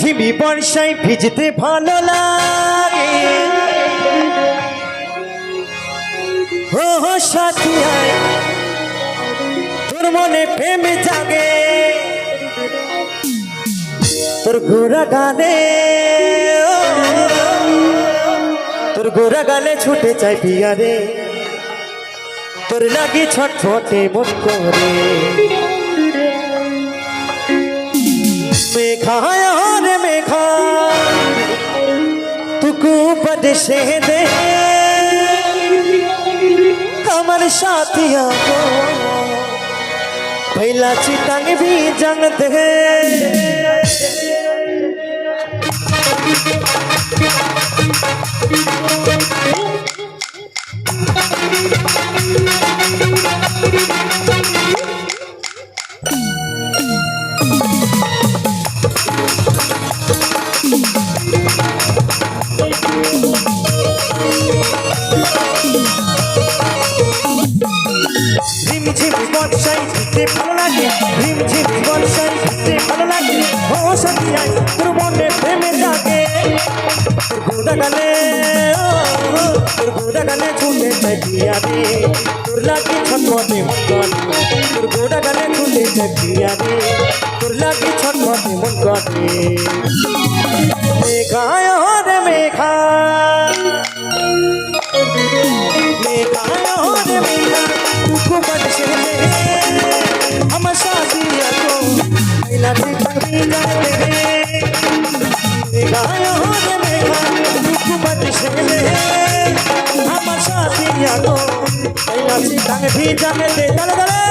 ঝিমি বর্ষায় ভিজতে ভালো লাগে। ও হো সাথী আয় তোর মনে প্রেম জাগে। তোর গোরা গানে তোর গোরা গালে ছুটে চাই পিয়ারে তোর লাগি ছটফটে মন মুখরে মেঘায় রে মেঘা, তুকু পদেশে দে। আমার সাথিয়া গো ভৈলা চিতাং ভি জং দে। ঝিম ঝিম বর্ষায় দিতে ভালো লাগে ঝিম ঝিম বর্ষায় দিতে ভালো লাগে ও সাথিয়া তোর মনে প্রেমে জাগে তোর গোদা গালে ও, ও, তোর গোদা গালে ছুটে চাই পিয়া রে তোর লাগে ছটমটে মন করে তোর গোদা গালে ছুটে চাই পিয়া রে তোর লাগে ছটমটে মন করে মেঘায় রে মেঘা মেঘায় রে মেঘা तुझको बड़ से हम शादिया को पहला से कभी जाते मेघाया हो रे मेघा तुझको बड़ से हम शादिया को पहला से कभी जाते चल चले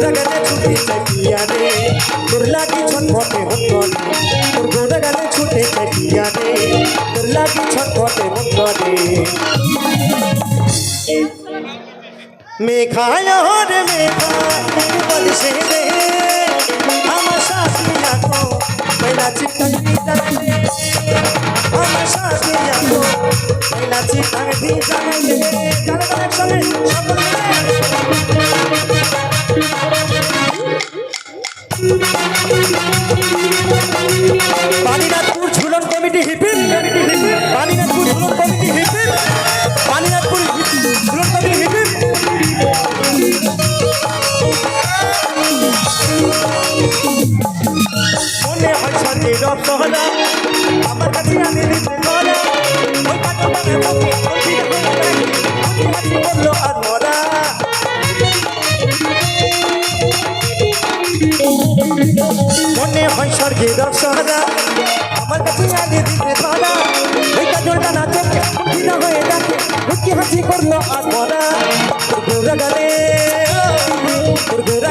তোর গোরা গালে ছুটে চাই পিয়া রে তোর লাগি ছটফটে মন করে তোর গোরা গালে ছুটে চাই পিয়া রে তোর লাগি ছটফটে মন করে মেঘায় রে। মেঘা বল সে দে আমার শাসিয়া কো পয়লা চিতন জানে আমার শাসিয়া কো পয়লা চিতন भी জানে চল চল চলে সকল মিলে বাণীনাথপুর ঝুলন কমিটি হিপিন বাণীনাথপুর ঝুলন কমিটি হিপিন বাণীনাথপুর ঝুলন কমিটি হিপিন মনে হয় সত্যি রক্ত হলো আমার কাছে আমি দিতে গলা ওই মুখে বলল আর হয় স্বর্গের দর্শনা আমার কাছে আগে দিতে ধরা ওই কাজলটা না চোখে না হয়ে ডাকে। লুকি হাসি করল আর মরা তোর গোরা গালে তোর গোরা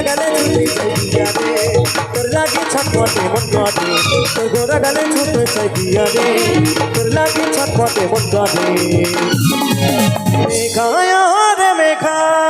মেঘায় রে মেঘা।